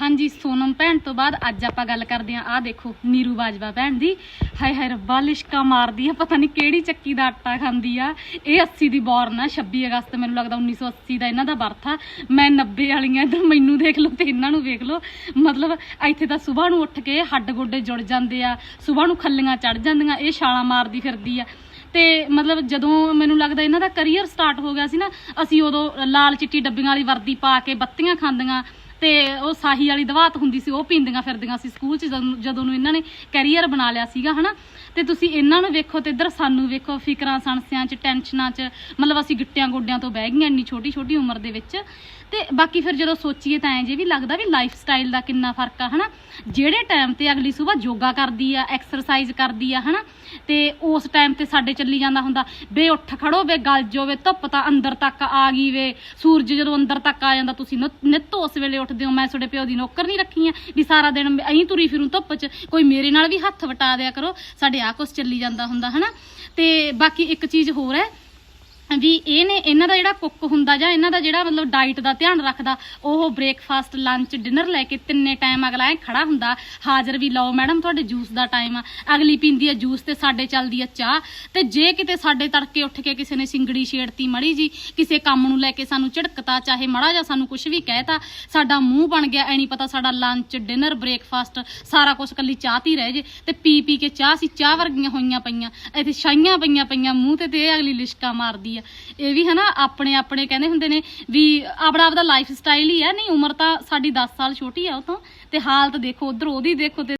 ਹਾਂਜੀ, ਸੋਨਮ ਭੈਣ ਤੋਂ ਬਾਅਦ ਅੱਜ ਆਪਾਂ ਗੱਲ ਕਰਦੇ ਆਂ ਆਹ ਦੇਖੋ, ਨੀਰੂ ਬਾਜਵਾ ਭੈਣ ਦੀ। ਹਾਏ ਹਾਏ, ਰੱਬਾ, ਲਿਸ਼ਕਾ ਮਾਰਦੀ ਆ। ਪਤਾ ਨਹੀਂ ਕਿਹੜੀ ਚੱਕੀ ਦਾ ਆਟਾ ਖਾਂਦੀ ਆ। ਇਹ 80 ਦੀ ਬੌਰਨ ਆ 26 ਅਗਸਤ, ਮੈਨੂੰ ਲੱਗਦਾ 1980 ਦਾ ਇਹਨਾਂ ਦਾ ਬਰਥ ਆ। ਮੈਂ 90 ਵਾਲੀਆਂ ਇਧਰ ਮੈਨੂੰ ਦੇਖ ਲਓ ਤੇ ਇਹਨਾਂ ਨੂੰ ਵੇਖ ਲਓ। ਮਤਲਬ ਇੱਥੇ ਤਾਂ ਸਵੇਰ ਨੂੰ ਉੱਠ ਕੇ ਹੱਡ ਗੋਡੇ ਜੁੜ ਜਾਂਦੇ ਆ ਸਵੇਰ ਨੂੰ ਖੱਲੀਆਂ ਚੜ ਜਾਂਦੀਆਂ, ਇਹ ਛਾਲਾਂ ਮਾਰਦੀ ਫਿਰਦੀ ਆ। ਤੇ ਮਤਲਬ ਜਦੋਂ ਮੈਨੂੰ ਲੱਗਦਾ ਇਹਨਾਂ ਦਾ ਕੈਰੀਅਰ ਸਟਾਰਟ ਹੋ ਗਿਆ ਸੀ ਨਾ, ਅਸੀਂ ਉਦੋਂ ਲਾਲ ਚਿੱਟੀ ਡੱਬੀਆਂ ਵਾਲੀ ਵਰਦੀ ਪਾ ਕੇ ਬੱਤੀਆਂ ਖਾਂਦੀਆਂ। ਤੇ ਉਹ ਸਾਹੀ ਵਾਲੀ ਦਵਾਤ ਹੁੰਦੀ ਸੀ, ਉਹ ਪੀਂਦੀਆਂ ਫਿਰਦੀਆਂ ਸੀ ਸਕੂਲ 'ਚ ਜਦੋਂ ਜਦੋਂ ਨੂੰ ਇਹਨਾਂ ਨੇ ਕੈਰੀਅਰ ਬਣਾ ਲਿਆ ਸੀਗਾ, ਹਨਾ? ਤੇ ਤੁਸੀਂ ਇਹਨਾਂ ਨੂੰ ਵੇਖੋ ਤੇ ਇੱਧਰ ਸਾਨੂੰ ਵੇਖੋ ਫਿਕਰਾਂ, ਸੰਸਿਆਂ 'ਚ, ਟੈਨਸ਼ਨਾਂ 'ਚ, ਮਤਲਬ ਅਸੀਂ ਗਿੱਟਿਆਂ ਗੋਡਿਆਂ ਤੋਂ ਬਹਿ ਗਈਆਂ ਇੰਨੀ ਛੋਟੀ ਛੋਟੀ ਉਮਰ ਦੇ ਵਿੱਚ। ਤੇ ਬਾਕੀ ਫਿਰ ਜਦੋਂ ਸੋਚੀਏ ਤਾਂ ਐਂ ਜੇ ਵੀ ਲੱਗਦਾ ਵੀ ਲਾਈਫ ਸਟਾਈਲ ਦਾ ਕਿੰਨਾ ਫ਼ਰਕ ਆ, ਹਨਾ? ਜਿਹੜੇ ਟਾਈਮ ਤੇ ਅਗਲੀ ਸਵੇਰ ਯੋਗਾ ਕਰਦੀ ਆ ਐਕਸਰਸਾਈਜ਼ ਕਰਦੀ ਆ, ਹਨਾ? ਤੇ ਉਸ ਟਾਈਮ ਤੇ ਸਾਡੇ ਚੱਲੀ ਜਾਂਦਾ ਹੁੰਦਾ, ਬੇ ਉੱਠ ਖੜੋ ਵੇ ਗਲ ਜੋ ਵੇ ਧੁੱਪ ਤਾਂ ਅੰਦਰ ਤੱਕ ਆ ਗਈ ਵੇ। ਸੂਰਜ ਜਦੋਂ ਅੰਦਰ ਤੱਕ ਆ ਜਾਂਦਾ, ਤੁਸੀਂ ਨਿ- ਨਿੱਤ ਉਸ ਵੇਲੇ ਉੱਠ ਉੱਠਦੇ ਹੋ ਮੈਂ ਤੁਹਾਡੇ ਪਿਓ ਦੀ ਨੌਕਰ ਨਹੀਂ ਰੱਖੀ ਆ, ਵੀ ਸਾਰਾ ਦਿਨ ਐਂ ਤੁਰੀ ਫਿਰੂ ਧੁੱਪ 'ਚ। ਕੋਈ ਮੇਰੇ ਨਾਲ ਵੀ ਹੱਥ ਵਟਾ ਦਿਆ ਕਰੋ, ਸਾਡੇ ਆ ਕੁਛ ਚੱਲੀ ਜਾਂਦਾ ਹੁੰਦਾ, ਹਨਾ? ਤੇ ਬਾਕੀ ਇੱਕ ਚੀਜ਼ ਹੋਰ ਹੈ ਵੀ ਇਹ ਨੇ, ਇਹਨਾਂ ਦਾ ਜਿਹੜਾ ਕੁੱਕ ਹੁੰਦਾ ਜਾਂ ਇਹਨਾਂ ਦਾ ਜਿਹੜਾ ਮਤਲਬ ਡਾਈਟ ਦਾ ਧਿਆਨ ਰੱਖਦਾ, ਉਹ ਬ੍ਰੇਕਫਾਸਟ ਲੰਚ ਡਿਨਰ ਲੈ ਕੇ ਤਿੰਨੇ ਟਾਈਮ ਅਗਲਾ ਐ ਖੜਾ ਹੁੰਦਾ, ਹਾਜ਼ਰ ਵੀ ਲਓ, ਮੈਡਮ, ਤੁਹਾਡੇ ਜੂਸ ਦਾ ਟਾਈਮ ਆ, ਅਗਲੀ ਪੀਂਦੀ ਆ ਜੂਸ ਤੇ ਸਾਡੇ ਚੱਲਦੀ ਆ ਚਾਹ। ਤੇ ਜੇ ਕਿਤੇ ਸਾਡੇ ਤੜਕੇ ਉੱਠ ਕੇ ਕਿਸੇ ਨੇ ਸਿੰਗੜੀ ਛੇੜਤੀ ਮੜੀ ਜੀ, ਕਿਸੇ ਕੰਮ ਨੂੰ ਲੈ ਕੇ ਸਾਨੂੰ ਝਿੜਕਤਾ, ਚਾਹੇ ਮੜਾ ਜਾਂ ਸਾਨੂੰ ਕੁਝ ਵੀ ਕਹਿਤਾ ਸਾਡਾ ਮੂੰਹ ਬਣ ਗਿਆ, ਐ ਨਹੀਂ ਪਤਾ ਸਾਡਾ ਲੰਚ ਡਿਨਰ ਬ੍ਰੇਕਫਾਸਟ ਸਾਰਾ ਕੁਝ ਕੱਲੀ ਚਾਹ ਤੀ ਰਹਿ ਜੇ, ਤੇ ਪੀ ਪੀ ਕੇ ਚਾਹ ਸੀ, ਚਾਹ ਵਰਗੀਆਂ ਹੋਈਆਂ ਪਈਆਂ, ਇੱਥੇ ਛਾਈਆਂ ਪਈਆਂ ਪਈਆਂ, ਮੂੰਹ ਤੇ ਤੇ ਇਹ ਅਗਲੀ ਲਿਸ਼ਕਾ ਮਾਰਦੀ ਆ। ਇਹ ਵੀ ਹਨਾ, ਆਪਣੇ ਆਪਣੇ ਕਹਿੰਦੇ ਹੁੰਦੇ ਨੇ ਵੀ ਆਪਣਾ ਆਪਦਾ ਲਾਈਫ ਸਟਾਈਲ ਹੀ ਹੈ ਨਹੀਂ, ਉਮਰ ਤਾਂ ਸਾਡੀ 10 ਸਾਲ ਛੋਟੀ ਆ ਉਹ ਤੋਂ। ਤੇ ਹਾਲਤ ਦੇਖੋ, ਉਧਰ ਉਹਦੀ ਦੇਖੋ ਤੇ